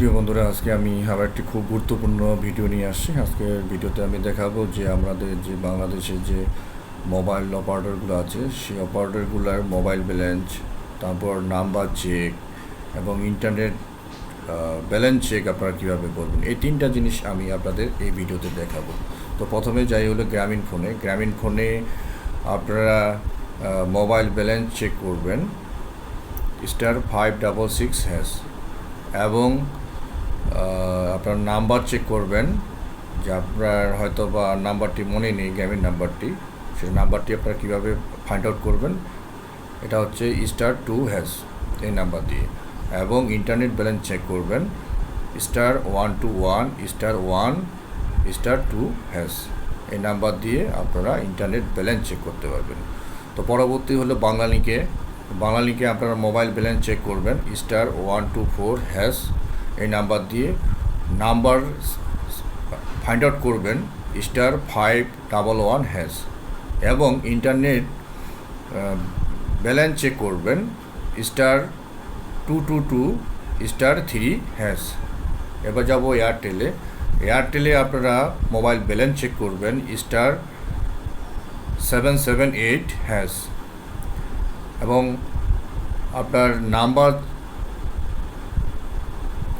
প্রিয় বন্ধুরা, আজকে আমি আবার একটি খুব গুরুত্বপূর্ণ ভিডিও নিয়ে আসছি। আজকে ভিডিওতে আমি দেখাবো যে আমাদের যে বাংলাদেশের যে মোবাইল অপারেটরগুলো আছে, সেই অপারেটরগুলোর মোবাইল ব্যালেন্স তারপর নাম্বার চেক এবং ইন্টারনেট ব্যালেন্স চেক আপনারা কীভাবে করবেন, এই তিনটা জিনিস আমি আপনাদের এই ভিডিওতে দেখাবো। তো প্রথমে যাই হলো গ্রামীণ ফোনে। গ্রামীণ ফোনে আপনারা মোবাইল ব্যালেন্স চেক করবেন। Star five double six hash এবং আপনার নাম্বার চেক করবেন যে আপনার হয়তো বা নাম্বারটি মনে নেই গ্রামীণ নাম্বারটি। সেই নাম্বারটি আপনারা কীভাবে ফাইন্ড আউট করবেন, এটা হচ্ছে স্টার টু হ্যাশ এই নাম্বার দিয়ে। এবং ইন্টারনেট ব্যালেন্স চেক করবেন star one two one star one star two hash এই নাম্বার দিয়ে আপনারা ইন্টারনেট ব্যালেন্স চেক করতে পারবেন। তো পরবর্তী হলো বাংলালিংকে। বাংলালিংকে আপনারা মোবাইল ব্যালেন্স চেক করবেন star one two four hash এই নাম্বার দিয়ে নাম্বার ফাইন্ড আউট করবেন star five double one hash এবং ইন্টারনেট ব্যালেন্স চেক করবেন star two two two star three hash এবার যাব এয়ারটেলে এয়ারটেলে আপনারা মোবাইল ব্যালেন্স চেক করবেন star seven seven eight hash এবং আপনার নাম্বার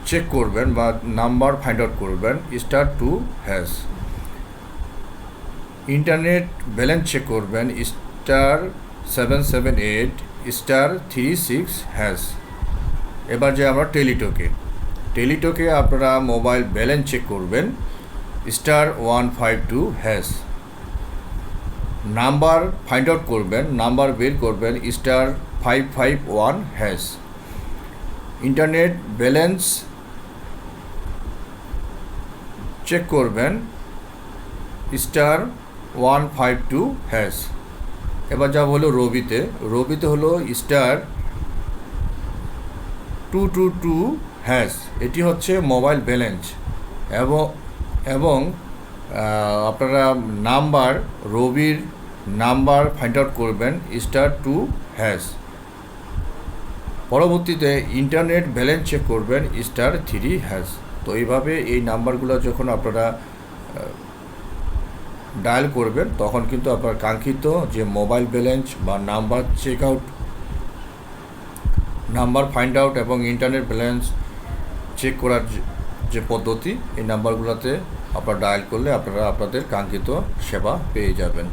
চেক করবেন বা নাম্বার ফাইন্ড আউট করবেন star two hash internet balance check করবেন star seven seven eight star three six hash এবার যে আমরা টেলিটকে টেলিটকে আপনারা মোবাইল ব্যালেন্স চেক করবেন star one five two hash number find out করবেন নাম্বার বের করবেন star five five one hash internet balance check করবেন star one five two hash এবার যা হলো রবিতে রবিতে হলো star two two two hash এটি হচ্ছে মোবাইল ব্যালেন্স এবং এবং আপনারা নাম্বার, রবির নাম্বার ফাইন্ড আউট করবেন স্টার টু হ্যাশ পরবর্তীতে ইন্টারনেট ব্যালেন্স চেক করবেন স্টার থ্রি হ্যাশ তো এইভাবে এই নাম্বারগুলো যখন আপনারা ডায়াল করবেন, তখন কিন্তু আপনার কাঙ্ক্ষিত যে মোবাইল ব্যালেন্স বা number check out number find out এবং ইন্টারনেট ব্যালেন্স চেক করার যে- পদ্ধতি, এই নাম্বারগুলোতে আপনারা ডায়াল করলে আপনারা আপনাদের কাঙ্ক্ষিত সেবা পেয়ে যাবেন।